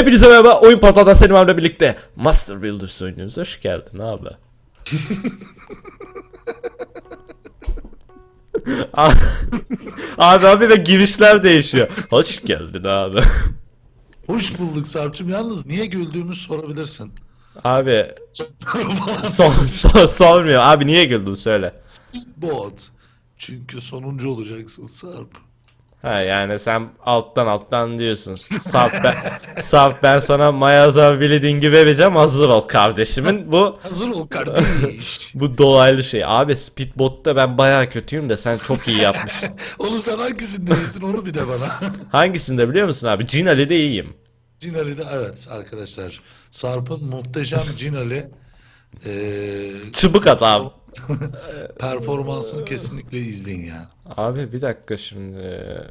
Hepinize merhaba. Oyun portaldan Selim abiyle birlikte Master Builders oynuyoruz. Hoş geldin abi. abi abi ve girişler değişiyor. Hoş geldin abi. Hoş bulduk Sarp'cığım. Yalnız niye güldüğümü sorabilirsin. Abi son, son, sormuyor. Abi niye güldün söyle. Bot. Çünkü sonuncu olacaksın Sarp. Ha yani sen alttan alttan diyorsun. Sarp ben, Sarp ben sana Mayaza Bleeding'i vereceğim hazır ol kardeşimin. Bu Hazır ol kardeş. bu dolaylı şey. Abi Speedbot'ta ben bayağı kötüyüm de sen çok iyi yapmışsın. Onu sen hangisinde iyisin onu bir de bana. Hangisinde biliyor musun abi? Cinali'de iyiyim. Cinali'de evet arkadaşlar. Sarp'ın muhteşem Cinali eee Çıbık at abi. performansını kesinlikle izleyin ya. Abi bir dakika şimdi.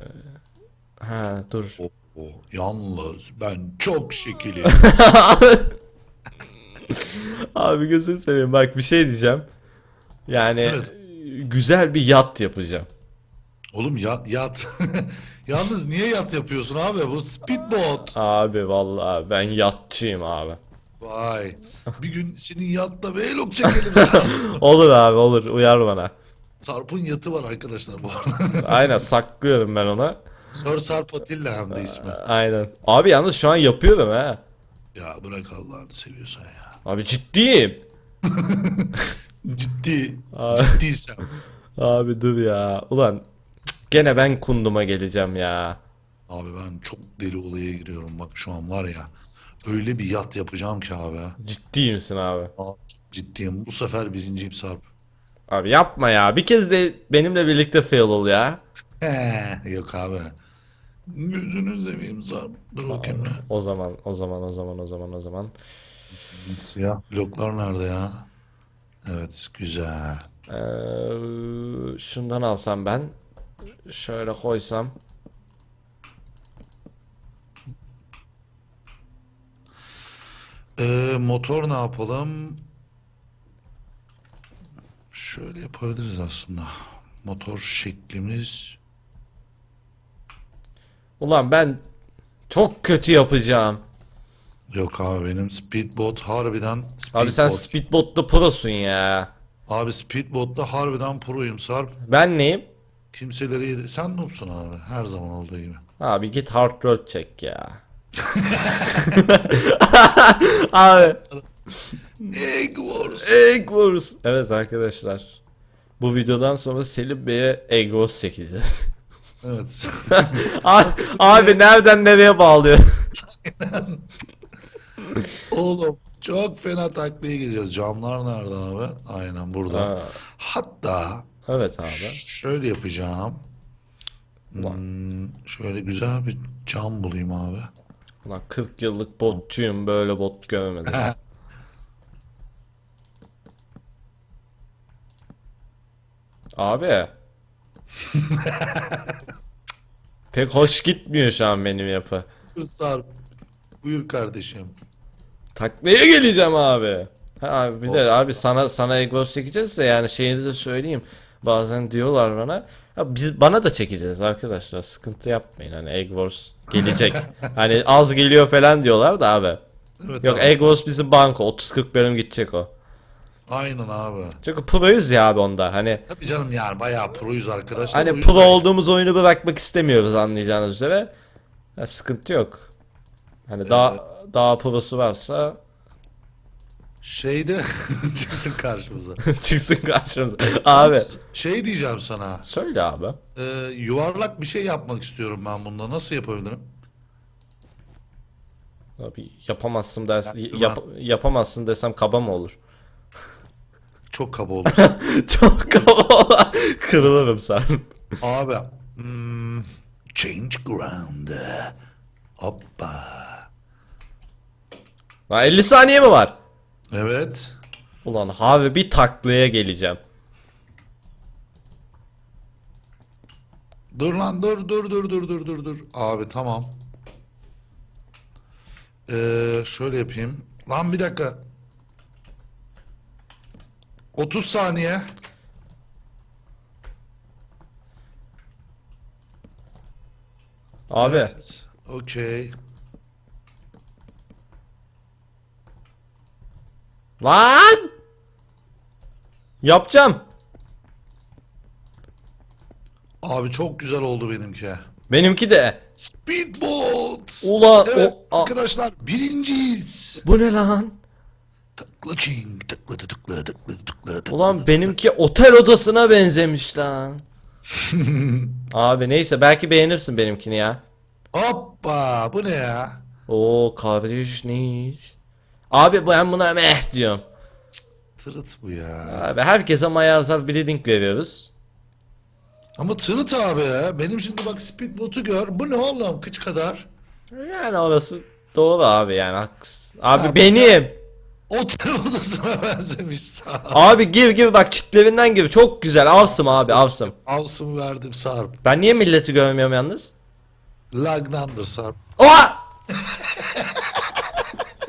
Ha dur. Oh, oh, yalnız ben çok şekili. abi gözünü seveyim bak bir şey diyeceğim. Yani Evet. güzel bir yat yapacağım. Oğlum yat yat. Yalnız niye yat yapıyorsun abi? Bu speedboat. Abi vallahi ben yatçıyım abi. Vay. Bir gün senin yatla vlog çekelim. Olur abi olur uyar bana. Sarp'ın yatı var arkadaşlar bu arada. Aynen saklıyorum ben ona. Sir Sarp Atilla hem de ismi. Aynen. Abi yalnız şu an yapıyorum ha. Ya bırak Allah'ını seviyorsan ya. Abi ciddiyim. Ciddi. Abi. Ciddiysem. Abi dur ya. Ulan gene ben kunduma geleceğim ya. Abi ben çok deli olaya giriyorum bak şu an var ya. Öyle bir yat yapacağım ki abi. Ciddi misin abi? Aa, Ciddiyim. Bu sefer birinciyim Sarp. Abi yapma ya. Bir kez de benimle birlikte fail ol ya. He, yok abi. Gözünü seveyim Sarp. Dur bakayım ya. O zaman, o zaman, o zaman, o zaman, o zaman. Siyah bloklar nerede ya? Evet güzel. Ee, şundan alsam ben. Şöyle koysam. Ee, motor ne yapalım? Şöyle yapabiliriz aslında. Motor şeklimiz. Ulan ben çok kötü yapacağım. Yok abi benim speedboat harbiden Abi sen. Speedbot'ta prosun ya. Abi speedboat'ta harbiden proyum Sarp. Ben neyim? Kimseleri yedi. Sen noobsun abi her zaman olduğu gibi. Abi git hard world çek ya. Abi. Egg Wars. Egg Wars. Evet arkadaşlar. Bu videodan sonra Selim Bey'e Egg Wars çekeceğiz. Evet. abi, abi nereden nereye bağlıyor? Oğlum çok fena taklaya gireceğiz. Camlar nerede abi? Aynen burada. Ha, Hatta evet abi. şöyle yapacağım. Ulan. Hmm, şöyle güzel bir cam bulayım abi. Ulan 40 yıllık botçuyum böyle bot görmedim. Abi. Pek hoş gitmiyor şu an benim yapı. Buyur Sarp. Buyur kardeşim. Taklaya geleceğim abi. Ha abi bir de abi sana sana Egos çekeceğiz de yani şeyini de söyleyeyim. Bazen diyorlar bana. Ya biz bana da çekeceğiz arkadaşlar. Sıkıntı yapmayın. Hani Egg Wars gelecek. hani az geliyor falan diyorlar da abi. Evet Yok abi. Egg Wars bizim banko. 30-40 bölüm gidecek o. Aynen abi. Çünkü pro'yuz ya abi onda. Hani Tabii canım yani bayağı proyuz arkadaşlar. Hani yüzden- pro olduğumuz oyunu bırakmak istemiyoruz anlayacağınız üzere. Ya sıkıntı yok. Hani daha daha prosu varsa Şeyde çıksın karşımıza. çıksın karşımıza. Abi Şey diyeceğim sana. söyle abi. e, yuvarlak bir şey yapmak istiyorum ben bunda. Nasıl yapabilirim? Abi yapamazsın ders Ya, yap- yapamazsın desem kaba mı olur? Çok kaba olur. Çok kaba. Kırılırım sen. Abi. hmm, change ground. Hoppa. Lan 50 saniye mi var? Evet. Ulan abi bir taklaya geleceğim. Dur lan dur dur dur dur dur dur dur. Abi tamam. Ee, şöyle yapayım. Lan bir dakika. 30 saniye. Abi Evet. Okey. Lan! Yapacağım. Abi çok güzel oldu benimki. Benimki de. Speedboat. Ulan Evet o arkadaşlar birinciyiz. bu ne lan? Tıklı king tıklı tıklı tıklı tıklı. Ulan benimki otel odasına benzemiş lan. Abi neyse belki beğenirsin benimkini ya. Hoppa bu ne ya? Oo kardeş ne? Abi ben buna meh diyorum. Tırıt bu ya. Abi herkese Mayazar Bleeding veriyoruz. Ama tırıt abi ya. Benim şimdi bak speedboat'u gör. Bu ne oğlum kıç kadar. Yani orası doğru abi yani haklısın. Abi Abi benim. Otel odasına benzemiş sağ. Abi gir gir bak çitlerinden gir. Çok güzel. Avsım abi avsım. Alsın verdim Sarp. Ben niye milleti görmüyorum yalnız? Lagnandır Sarp. Oha!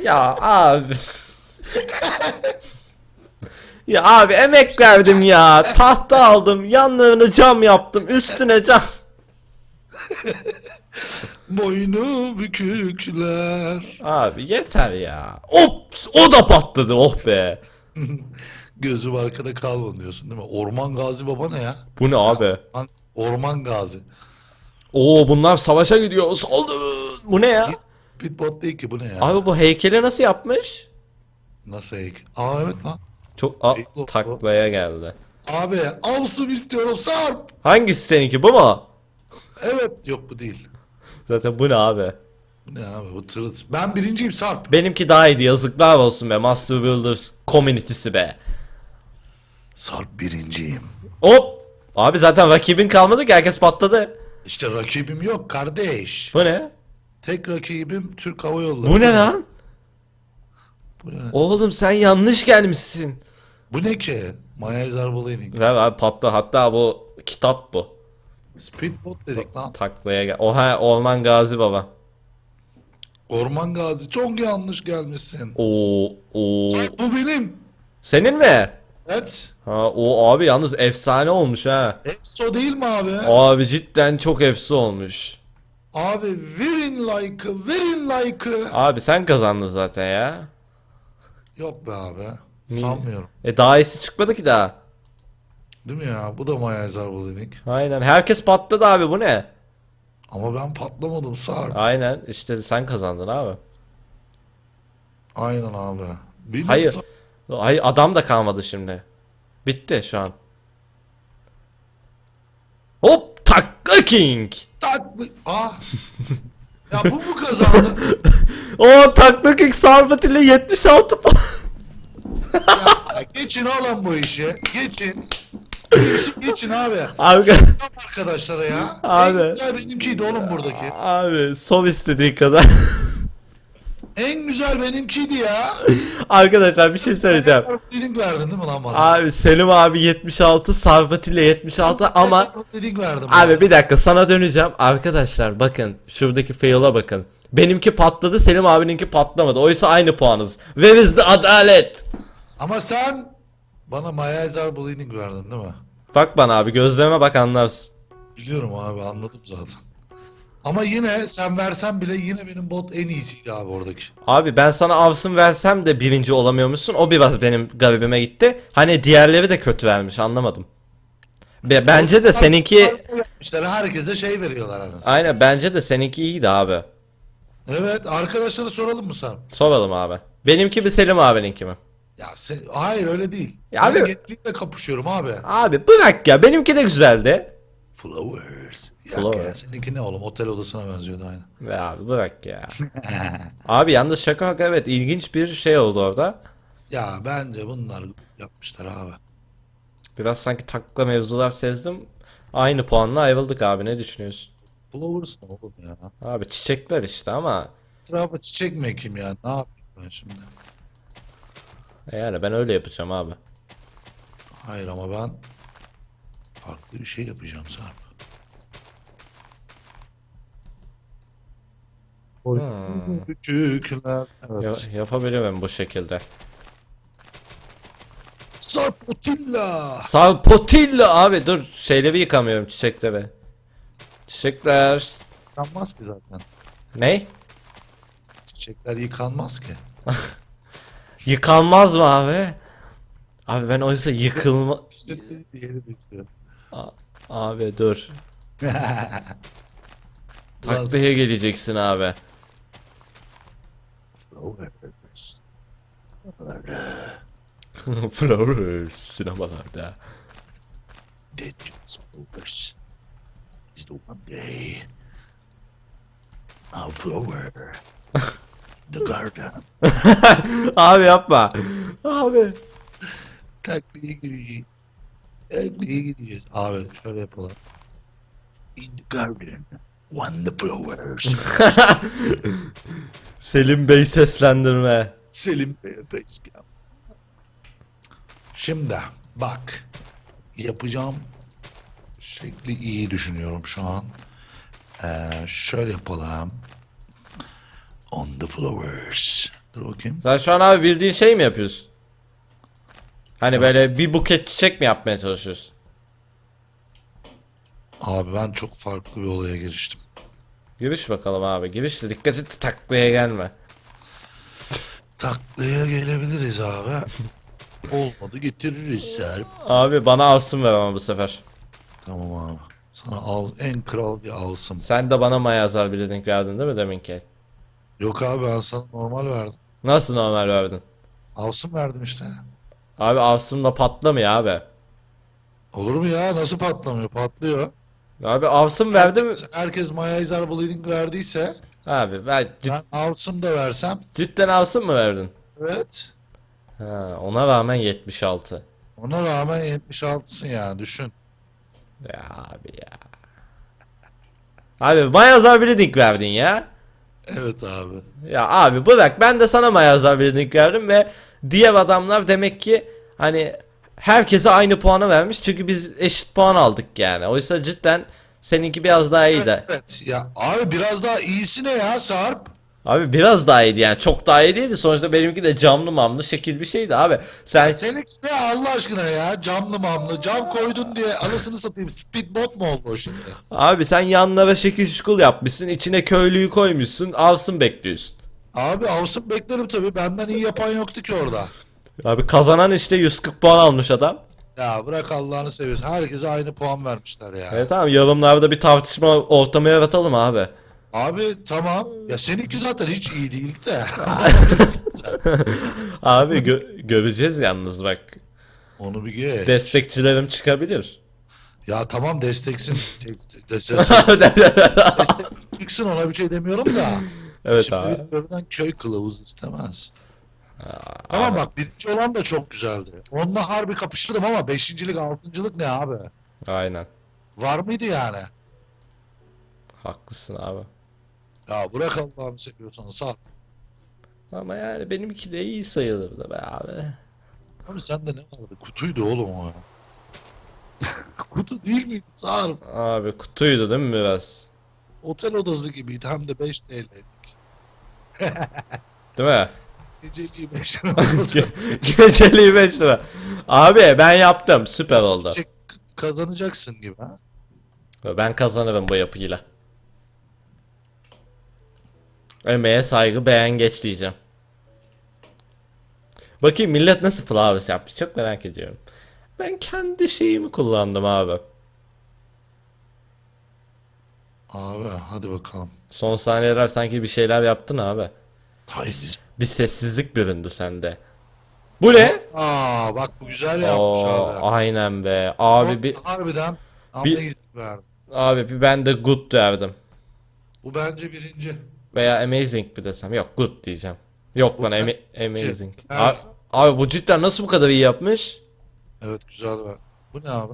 ya abi. ya abi emek verdim ya. Tahta aldım. Yanlarını cam yaptım. Üstüne cam. Boynu bükükler. Abi yeter ya. Ops! O da patladı. Oh be. Gözüm arkada kalmadı diyorsun değil mi? Orman Gazi Baba ne ya? Bu ne abi? Orman Gazi. Oo bunlar savaşa gidiyor. Saldırın. Bu ne ya? Speedboat değil ki bu ne ya? Abi bu heykeli nasıl yapmış? Nasıl heykel? Aa evet lan. Çok a, Heykel- taklaya geldi. Abi Avsım istiyorum Sarp. Hangisi seninki bu mu? Evet. Yok bu değil. Zaten bu ne abi? Bu ne abi bu tırıt. Ben birinciyim Sarp. Benimki daha iyiydi yazıklar olsun be Master Builders community'si be. Sarp birinciyim. Hop! Abi zaten rakibin kalmadı ki herkes patladı. İşte rakibim yok kardeş. Bu ne? Tek rakibim Türk Hava Yolları. Bu ne lan? Bu ne? Oğlum sen yanlış gelmişsin. Bu ne ki? Maya Zarbalayın. Ver abi patla hatta bu kitap bu. Speedboat dedik lan. Taklaya gel. Oha Orman Gazi baba. Orman Gazi çok yanlış gelmişsin. Oo oo. Bu benim. Senin mi? Evet. Ha o abi yalnız efsane olmuş ha. Exo değil mi abi? Abi cidden çok efsi olmuş. Abi verin like'ı, verin like'ı. Abi sen kazandın zaten ya. Yok be abi. Niye? Sanmıyorum. E daha iyisi çıkmadı ki daha. Değil mi ya? Bu da Maya Zarbalayın. Aynen. Herkes patladı abi bu ne? Ama ben patlamadım Sarp. Aynen işte sen kazandın abi. Aynen abi. Benim Hayır. Sarp- Hayır adam da kalmadı şimdi. Bitti şu an. Hop king. Tak. Ah. ya bu mu kazandı? O takla king Sarbat ile 76 puan. ya, geçin oğlum bu işi. Geçin. Geçin, geçin abi. Abi, Arkadaşlara ya. Abi. En güzel benimkiydi oğlum buradaki. abi sov istediği kadar. En güzel benimkiydi ya. Arkadaşlar bir şey söyleyeceğim. Link verdin değil mi lan bana? Abi Selim abi 76, Sarbat ile 76 ama Link verdim. Abi bir dakika sana döneceğim. Arkadaşlar bakın şuradaki fail'a bakın. Benimki patladı Selim abininki patlamadı. Oysa aynı puanız. Where is the adalet? Ama sen bana Maya Ezer Link verdin değil mi? Bak bana abi gözlerime bak anlarsın. Biliyorum abi anladım zaten. Ama yine sen versen bile yine benim bot en iyisiydi abi oradaki. Abi ben sana avsın versem de birinci olamıyormuşsun. O biraz benim garibime gitti. Hani diğerleri de kötü vermiş anlamadım. Be- bence de seninki İşte herkese şey veriyorlar anasını. aynen bence de seninki iyiydi abi. Evet arkadaşlara soralım mı sen? Soralım abi. Benimki mi Selim abininki mi? Ya sen, hayır öyle değil. Ya ben abi- Getlik'le kapışıyorum abi. Abi bırak ya benimki de güzeldi. Flowers. Ya, Flowers. ya seninki ne oğlum otel odasına benziyordu aynı. Ya abi bırak ya. Abi yalnız şaka şaka evet ilginç bir şey oldu orada. ya bence bunlar yapmışlar abi. Biraz sanki takla mevzular sezdim. Aynı puanla ayrıldık abi ne düşünüyorsun? Flowers ne oğlum ya? Abi çiçekler işte ama Etrafa çiçek mi ekeyim ya? Ne yapayım ben şimdi? yani ben öyle yapacağım abi. Hayır ama ben farklı bir şey yapacağım Sarp. Hmm. Küçükler. Evet. Ya, yapabiliyorum bu şekilde. Sarp Otilla. Salpotilla abi dur şeyleri yıkamıyorum çiçekleri. Çiçekler. Yıkanmaz ki zaten. Ne? Çiçekler yıkanmaz ki. Yıkanmaz mı abi? Abi ben oysa yıkılma... bitiyor. Abi dur. Taklaya geleceksin abi. Flowers sinemalarda. Flowers is the one day a flower the garden. abi yapma. Abi. Taklaya Taklaya gideceğiz. Abi şöyle yapalım. In the garden, one the flowers. Selim Bey seslendirme. Selim Bey'e facecam. Şimdi bak yapacağım şekli iyi düşünüyorum şu an. Ee, şöyle yapalım. On the flowers. Dur bakayım. Sen şu an abi bildiğin şey mi yapıyorsun? Hani böyle bir buket çiçek mi yapmaya çalışıyorsun? Abi ben çok farklı bir olaya giriştim. Giriş bakalım abi. Giriş de dikkat et taklaya gelme. Taklaya gelebiliriz abi. Olmadı getiririz Serp. Abi bana alsın ver ama bu sefer. Tamam abi. Sana al en kral bir alsın. Sen de bana mayazar bildiğin verdin değil mi deminki? Yok abi ben sana normal verdim. Nasıl normal verdin? Alsın verdim işte. Abi avsımla patlamıyor abi. Olur mu ya? Nasıl patlamıyor? Patlıyor. Abi avsım verdim. Herkes Maya Izar Bleeding verdiyse Abi ben cid- ben Alsın da versem cidden avsım mı verdin? evet. Ha, ona rağmen 76. Ona rağmen 76'sın ya düşün. Ya abi ya. Abi mayazar bildiğin verdin ya. Evet abi. Ya abi bırak ben de sana mayazar bildiğin verdim ve diğer adamlar demek ki hani herkese aynı puanı vermiş çünkü biz eşit puan aldık yani. Oysa cidden seninki biraz daha iyiydi. Evet, evet. Ya abi biraz daha iyisi ne ya Sarp? Abi biraz daha iyiydi yani çok daha iyi değildi. Sonuçta benimki de camlı mamlı şekil bir şeydi abi. Sen Seninki ne Allah aşkına ya? Camlı mamlı. Cam koydun diye anasını satayım. Speedbot mu oldu o şimdi? abi sen yanlara şekil şukul yapmışsın. içine köylüyü koymuşsun. Avsın bekliyorsun. Abi Avsın beklerim tabii. Benden iyi yapan yoktu ki orada. Abi kazanan işte 140 puan almış adam. Ya bırak Allah'ını seviyorsun. Herkese aynı puan vermişler ya. Evet tamam yorumlarda bir tartışma ortamı yaratalım abi. Abi tamam. Ya seninki zaten hiç iyi değil de. Abi gö- göreceğiz yalnız bak. Onu bir geç. Destekçilerim çıkabilir. ya tamam desteksin. Destek, destek çıksın ona bir şey demiyorum da. Evet Şimdi abi. biz buradan köy kılavuz istemez. Aa, Ama bak birinci olan da çok güzeldi. Onunla harbi kapıştırdım ama beşincilik, altıncılık ne abi? Aynen. Var mıydı yani? Haklısın abi. Ya bırak Allah'ını seviyorsan sal. Ama yani benimki de iyi sayılırdı be abi. Abi sende ne vardı? Kutuydu oğlum o. Kutu değil miydi? Sağır. Abi kutuydu değil mi biraz? Otel odası gibiydi hem de 5 TL. Değil mi? Geceliği 5 Ge- Geceliği 5 lira. Abi ben yaptım. Süper oldu. Kazanacaksın gibi ha. Ben kazanırım bu yapıyla. Emeğe saygı beğen geç diyeceğim. Bakayım millet nasıl flowers yaptı çok merak ediyorum. Ben kendi şeyimi kullandım abi. Abi hadi bakalım. Son saniyeler sanki bir şeyler yaptın abi. Hayır. Bir sessizlik büründü sende. Bu ne? Aa bak bu güzel yapmış Oo, abi. aynen be. Abi bir Harbiden bir- verdim. abi bir ben de good derdim. Bu bence birinci. Veya amazing bir desem. Yok good diyeceğim. Yok Bu lan ama- amazing. Evet. Abi, abi bu cidden nasıl bu kadar iyi yapmış? Evet güzel ver. Bu ne abi?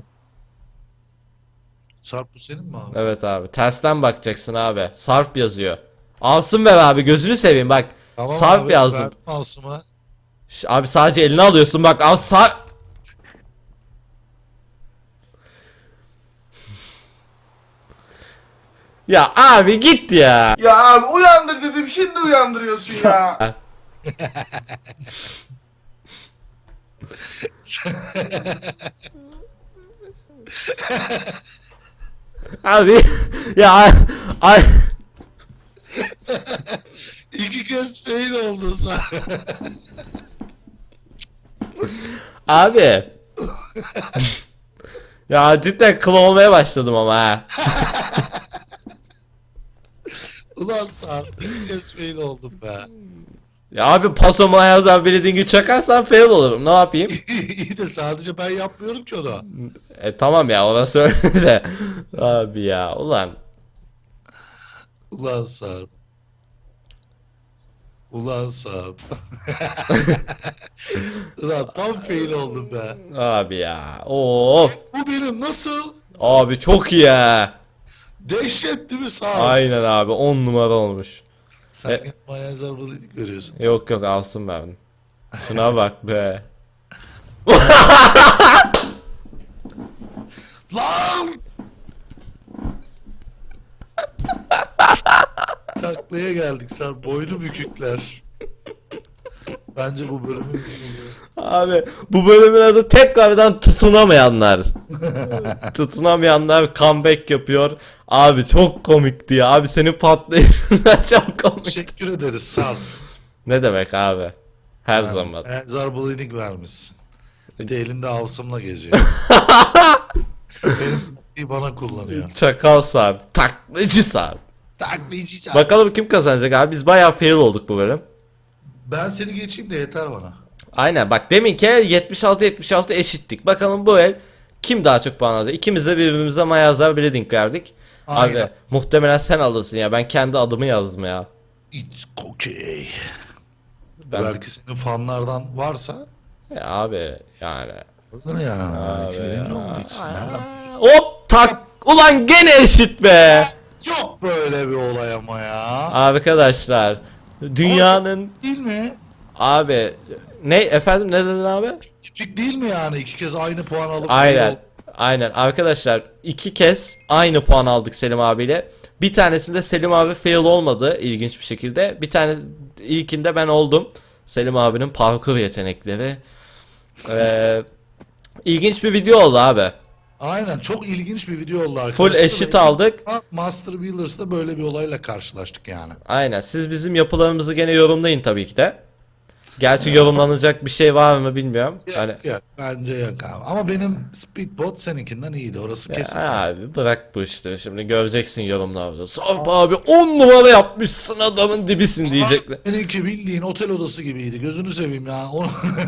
Sarp bu senin mi abi? Evet abi. Tersten bakacaksın abi. Sarp yazıyor. Alsın ver abi gözünü seveyim bak. Tamam Sarp abi, yazdım. verdim Asım'a. Ş- Abi sadece elini alıyorsun bak al Sarp. Ya abi git ya. Ya abi uyandır dedim şimdi uyandırıyorsun ya. Abi ya ay İki kez fail oldu Sarp. Abi. ya cidden kıl olmaya başladım ama ha. Ulan sağ bir kez fail oldum be. Ya abi paso mayazdan bildiğin çakarsan fail olurum. Ne yapayım? İyi de sadece ben yapmıyorum ki onu. E tamam ya ona söyle de. Abi ya ulan. Ulan Sarp. Ulan Sarp. Ulan tam fail oldum be. Abi ya. Of. Bu benim nasıl? Abi çok iyi ha. Dehşet değil mi Sarp? Aynen abi 10 numara olmuş. Sen E- Maya Zarbalı'yı görüyorsun. Yok yok alsın ben. Şuna bak be. Lan! Taklaya geldik Sarp. Boynu bükükler. Bence bu bölümü Abi bu bölümün adı tekrardan tutunamayanlar. tutunamayanlar comeback yapıyor. Abi çok komikti ya. Abi senin patlayışın çok komik. Teşekkür ederiz Sarp. Ne demek abi? Her zaman. Zarbalı'yı vermiş. Bir de elinde avsımla geziyor. Benim iyi bana kullanıyor. Çakal sarp. Taklacı sarp. Sarp. Bakalım kim kazanacak abi. Biz bayağı fail olduk bu bölüm. Ben seni geçeyim de yeter bana. Aynen bak deminki 76-76 eşittik. Bakalım bu el kim daha çok puan alacak? İkimiz de birbirimize mayazlar bleeding verdik. Aynen. Abi muhtemelen sen alırsın ya. Ben kendi adımı yazdım ya. It's okay. Ben Belki senin fanlardan varsa Ya abi yani. olur yani. Abi Belki ya. Nereden? Hop tak. Ulan gene eşit be. Yok böyle bir olay ama ya. Arkadaşlar dünyanın Değil mi? abi ne efendim ne dedin abi? Tipik değil mi yani? İki kez aynı puan alıp Aynen. Aynen arkadaşlar iki kez aynı puan aldık Selim abiyle. Bir tanesinde Selim abi fail olmadı ilginç bir şekilde. Bir tane ilkinde ben oldum. Selim abinin parkur yetenekleri. Ee, ilginç bir video oldu abi. Aynen çok ilginç bir video oldu arkadaşlar. Full eşit Ve- aldık. Master Wheelers'da böyle bir olayla karşılaştık yani. Aynen. Siz bizim yapılarımızı gene yorumlayın tabii ki de. Gerçi yorumlanacak bir şey var mı bilmiyorum. Yok, Hani yok, bence yok abi. Ama benim Speedbot seninkinden iyiydi orası kesin. Ya abi bırak bu işleri şimdi göreceksin yorumlarda. Sarp abi 10 numara yapmışsın adamın dibisin diyecekler. Seninki bildiğin otel odası gibiydi. Gözünü seveyim ya.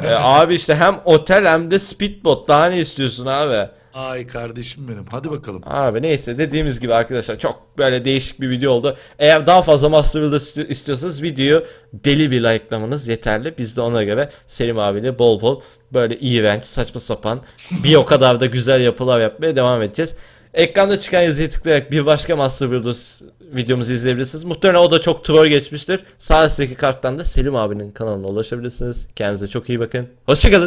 E, abi işte hem otel hem de speedbot daha ne istiyorsun abi? Ay kardeşim benim. Hadi bakalım. Abi neyse dediğimiz gibi arkadaşlar çok böyle değişik bir video oldu. Eğer daha fazla Master Builder isti- istiyorsanız videoyu deli bir likelamanız yeterli. Biz de ona göre Selim abiyle bol bol böyle iğrenç saçma sapan bir o kadar da güzel yapılar yapmaya devam edeceğiz. Ekranda çıkan yazıyı tıklayarak bir başka Master Builders videomuzu izleyebilirsiniz. Muhtemelen o da çok troll geçmiştir. Sağ üstteki karttan da Selim abinin kanalına ulaşabilirsiniz. Kendinize çok iyi bakın. Hoşçakalın.